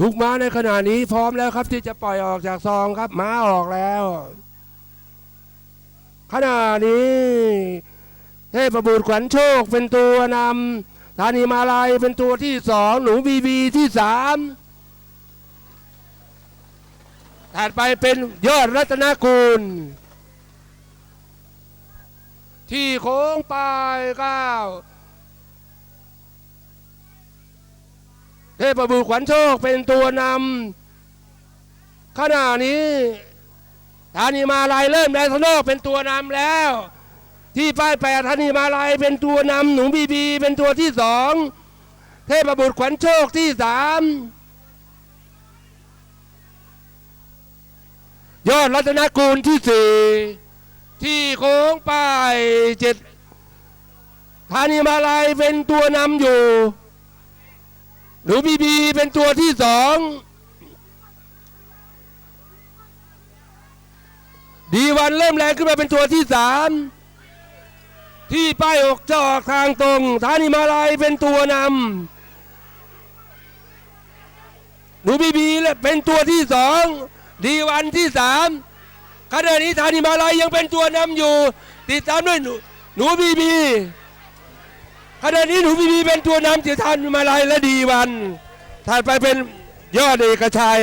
ทุกม้าในขณะนี้พร้อมแล้วครับที่จะปล่อยออกจากซองครับม้าออกแล้ว ขณะนี้ เทพบุตรขวัญโชคเป็นตัวนำธานีมาลายเป็นตัวที่สองหนูบีบีที่สามถัดไปเป็นยอดรัตนกุลที่โค้งปลายเก้า เทพบุตรขวัญโชคเป็นตัวนำขณะนี้ธานีมาลายเริ่มแดนสโนกเป็นตัวนำแล้ว ที่ป้ายแปดธานีมาลายเป็นตัวนำหนูบีบีเป็นตัวที่สองเทพบุตรขวัญโชคที่สามยอดรัตนกูลที่สี่ที่โค้งป้ายเจ็ดธานีมาลายเป็นตัวนำอยู่ หนูบีบีเป็นตัวที่สองดีวันเริ่มแรงขึ้นมาเป็นตัวที่สามที่ป้ายอกจะออกทางตรงธานีมาลายเป็นตัวนำหนูบีบีเป็นตัวที่สองดีวันที่สามขณะนี้ธานีมาลายยังเป็นตัวนำอยู่ ติดตามด้วยหน,หนูบีบี ขณะนี้หนูพีพีเป็นตัวนำเสียทันมาลายและดีวันถัดไปเป็นยอดเอกชัย